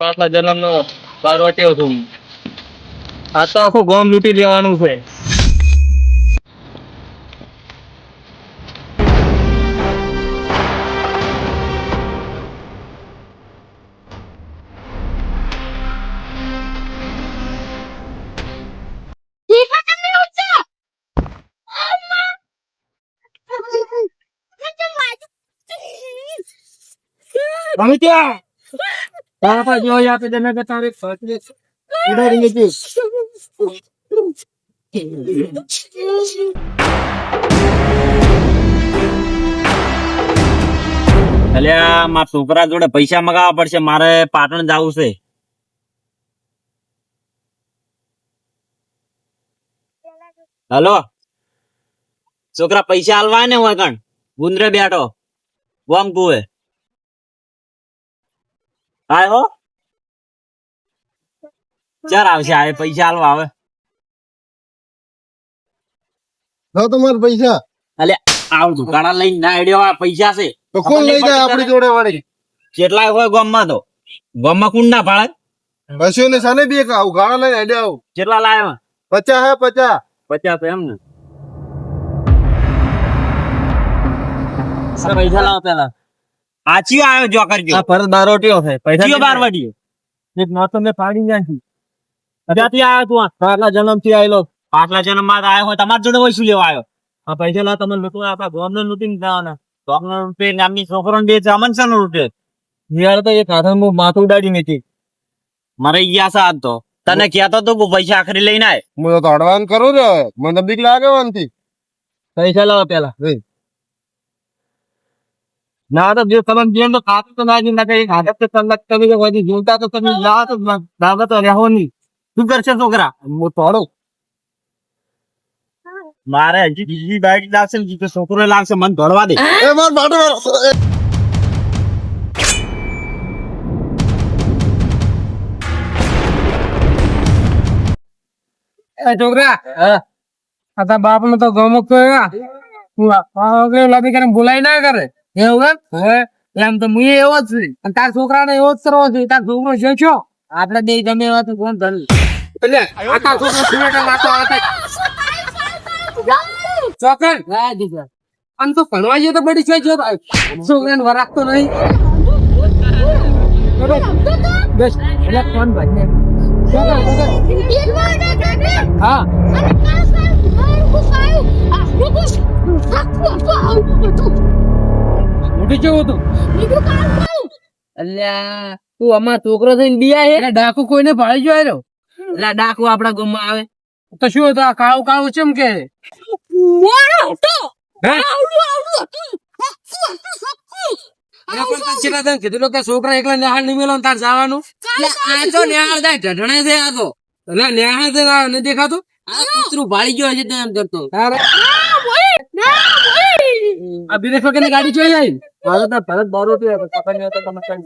પાછલા જન્મનો બારવટીયો છું. આ તો આખું ગોમ લૂંટી લેવાનું છે. તારા જો આપી દે, મેં કે તારી ફટલી ઉડાડી ગઈ અલ્યા, મારા છોકરા જોડે પૈસા મગાવવા પડશે, મારે પાટણ જવું છે. હલો? છોકરા પૈસા હાલવા ને હોય કણ? ગુંદરે બેઠો. વમ કુએ હાય હો. ચાર આવશે આવે પૈસા હાલવા આવે. લાવ તમારા પૈસા. આવ દુકાના લઈને ના આઈડિયા આ પૈસા છે. તો કોણ લઈ જાય આપણી જોડે વાળી. કેટલાય હોય ગામમાં તો? ગામમાં કુંડ ના પાડે બસ્યો ને સાને બી એક આવું ગાળા લઈને હેડે આવું. કેટલા લાયા પચાસ હે પચાસ. પચાસ એમ ને પૈસા લાવો પેલા આચી આવ્યો જો કરજો આ પરત બારવટીયો છે પૈસા જીઓ બારવટી એક નોતો મેં પાડી નાખી. ક્યાંથી આવ્યો તું આટલા જન્મથી આવેલો આટલા જન્મમાં આવ્યો હોય તમારા જોડે હોય શું લેવા આવ્યો આ પૈસા લા તમે લૂંટવા આપણા ગોમને લૂંટીને જવાના ચોકનો રૂપિયા નામની છોકરો બે છે અમન છે રૂપિયા યાર તો એક હાથે હું માથું ઉડાડી નથી મારે ઈયા સાત તો. તને કહેતો તો કે પૈસા આખરી લઈને આય. હું તો અડવાન કરું રે મને બીક લાગે વાનથી. પૈસા લાવો પેલા. રે. ના તો જો તમે જેમ તો ખાતું તો ના ના કઈ હાથે તો તલક તમે જો કોઈ જોતા તો તમે લાવો તો દાદા તો રહેવો નહીં. શું કરશે છોકરા? હું તોડો. મારે હજી બીજી બાઈક લાગશે ને બીજો છોકરો લાગશે મને દોડવા દે. એ માર બાટો છોકરા આ તારા બાપ નો તો ગમો કયો હું આ લાભી કરીને બોલાય ના કરે. એવું એમ? એમ તો હું એવો જ છું. અને છોકરા છોકરાને એવો જ કરવો છે. તાર છોકરો છે છો? આપણે બે ગમે એવા તો કોણ ધન? એટલે તાર તો ભણવા જઈએ તો બધી છે જો. છોકરાને વરાગતો નહીં? બસ, એટલે કોણ ભાઈ હા. કેવું હતું. અલ્યા તું અમાર છોકરો થઈને બિયા એટલે ડાકુ કોઈને ભાળી જો આવ્યો એટલે ડાકુ આપડા ગુમ આવે. તો શું હતું? આ કાળું કાળું ચમ કે? છોકરા એકલા નિહાળ નહીં મેલો તાર જવાનું. આ તો નિહાળ જાય ઢઢણે છે આ તો. એટલે નિહાળ દેખાતું? આ કૂતરું ભાળી ગયો છે તેમ કરતો. આ વિદેશ વગરની ગાડી જોઈ જાય મારો તો ભરત બારો તો પકડ નહીં તો તમે કઈ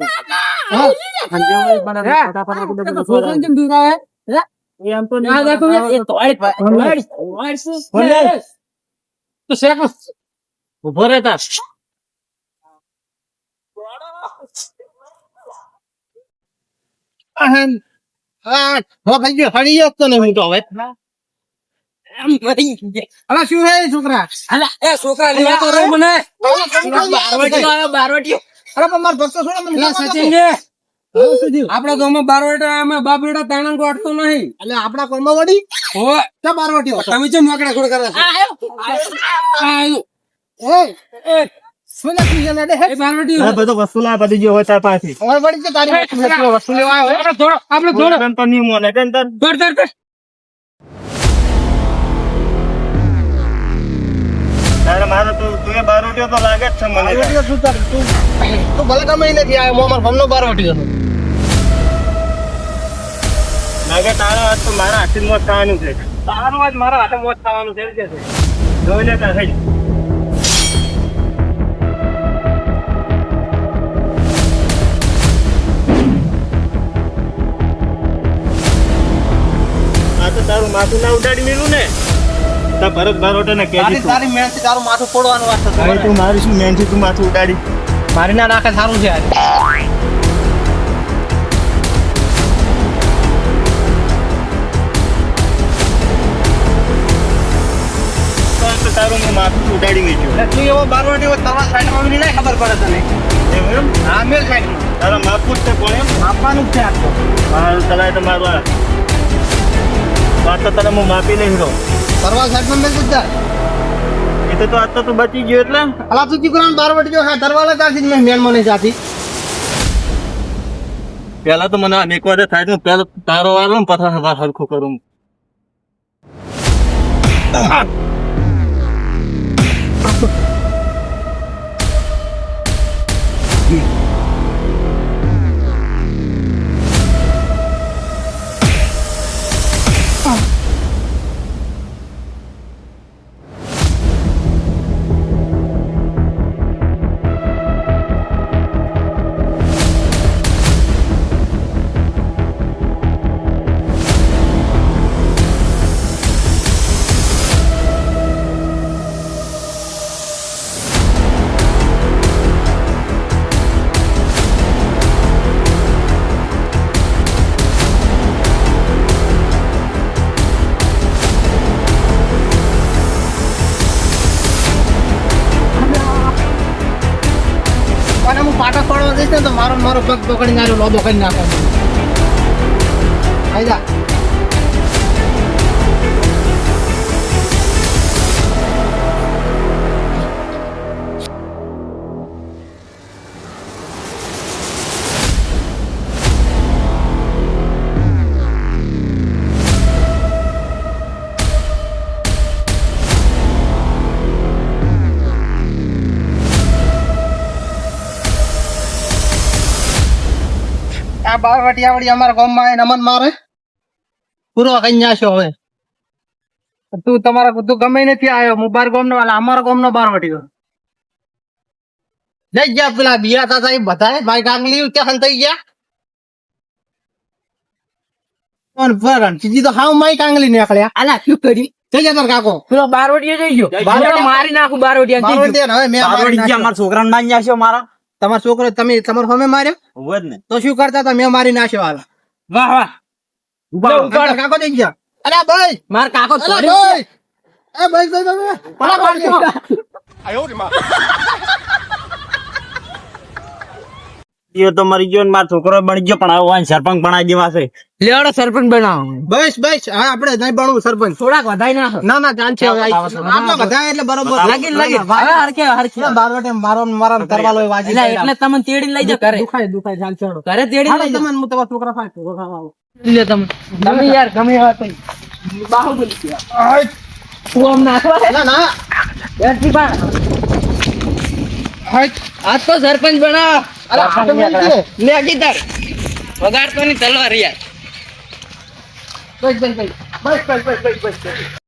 હા અંજે વાળી બનાવે ફટાફટ આપણે બધું છોકરાને કેમ દૂરા હે એમ તો ના દેખો એ તો આઈ તો શેક ઊભો રહેતા અહમ હા હો ભાઈ ગયો હરી ગયો તો ને હું તો હવે એમ મરી ગયા અલા શું હે છોકરા? અલા એ છોકરા લેવા તો રે મને. બારવટીયો આવ્યો બારવટીયો અરે પણ માર ભક્તો છોડો મને સચિન. ને આપણા ગામમાં બારવટા અમે બાપ બેટા તાણન ગોઠતો નહીં. એટલે આપડા કોરમાં વડી ઓય ચા બારવટી હતો. તમે ચમ મોકળા ખોડ કરે આયો. એ એ. સોના કી જને દે એ બારવટીયો બધો વસ્તુ ના બધી જો હોય તાર પાસે હવે વડી તો તારી વસ્તુ લેવા આવ્યો આપણે થોડો આપણે થોડો તો નહીં મોને તેમ તાર દોડ દોડ. બારોટિયો તો લાગે જ છે મને. બારવટી શું તાર તું. તું ભલે ગમે નથી આવ્યો મારા ફમનો બારવટી હતો લાગે તારો હાથ તો મારા હાથે મોત થવાનું છે. તારો આજ મારા હાથે મોત થવાનું છે છે જોઈ લે તાર. થઈ આ તો તારું માથું ના ઉડાડી મેલું ને. તા ભરત બારોટે ને તારી તારી મહેનત તારું માથું ફોડવાનું વાત થતું હવે તું મારી શું મહેનત તું માથું ઉડાડી? મારી ના નાખે સારું છે યાર. તારું હું માફી ઉડાડી મેટ્યું એટલે એવો બારવાટી એવો તારા સાઈડમાં ખબર પડે તને. એવું એમ? તારા માપું છે કોણ એમ? માપવાનું છે મારું ચલાય તમારું વાત તો તને હું માપી નહીં રહું. ફરવા સાહેબ મેં સીધા એ તો આજ તો બચી ગયો એટલે? અલા તું ચીકરાન બાર વટજો હા દરવાળા ત્યાંથી મેં મેન મને જાતી. પહેલા તો મને અનેક વાર થાય છે પહેલા તારો વારો ને પછી હવા સરખું કરું. Ah! ને તો મારો મારો પગ પકડીને આવ્યો લોબો કરી નાખો. જા આવડી અમારા ગામમાં આવીને અમન મારે પૂરો કઈ નાખ્યો હવે. તું તમારા તું ગમે નથી આવ્યો. હું બાર ગામ નો અમારા ગામ નો બારવાટી જઈ ગયા પેલા બિયા તા એ બધા ભાઈ કાંગલી ત્યાં થઈ ગયા. પણ સીધી તો હાવ માઈ કાંગલી નીકળ્યા. આલા શું કરી જઈ ગયા તાર કાકો. પેલો બારવટીયો જઈ ગયો. બારવટીયો? મારી નાખું બારવટીયા. હવે મેં મારી ગયા નાખ્યો. અમારા છોકરાને મારી નાખ્યો મારા. તમારો છોકરો તમે તમારો ફમે માર્યો? હોય ને. તો શું કરતા હતા? મેં મારી નાખ્યો હાલ. વાહ વાહ. કાકો દઈ ગયા અરે ભાઈ! માર કાકો ભાઈ! એ ભાઈ ભાઈ ભાઈ પડા પાડજો એ તો મરી ગયો ને મારો છોકરો બની ગયો પણ વાંહે સરપંચ બનાવી દેવા છે. લેવડો સરપંચ બનાવો. બસ બસ હા આપણે નહીં બનવું સરપંચ. થોડાક વધાઈ ના ના ના ચાલ છે હવે આટલા બધા એટલે બરોબર. લાગી લાગી હવે હરખે હરખે. બારવટે મારો મારા કરવાલો વાજી એટલે એટલે તમને તેડી લઈ જા કરે દુખાય દુખાય ચાલ ચડો કરે તેડી લઈ તમને હું તમારા છોકરા ફાટ આવું. લ્યો તમે. તમે યાર ગમે એવા થઈ બાહુબલી તું ઓમ નાખવા ના ના. યાર યારથી હાય. આ તો સરપંચ બનાવ. લે ગીતાર વગાડતો ની તલવાર યાર. બસ બસ બસ બસ બસ બસ બસ બસ.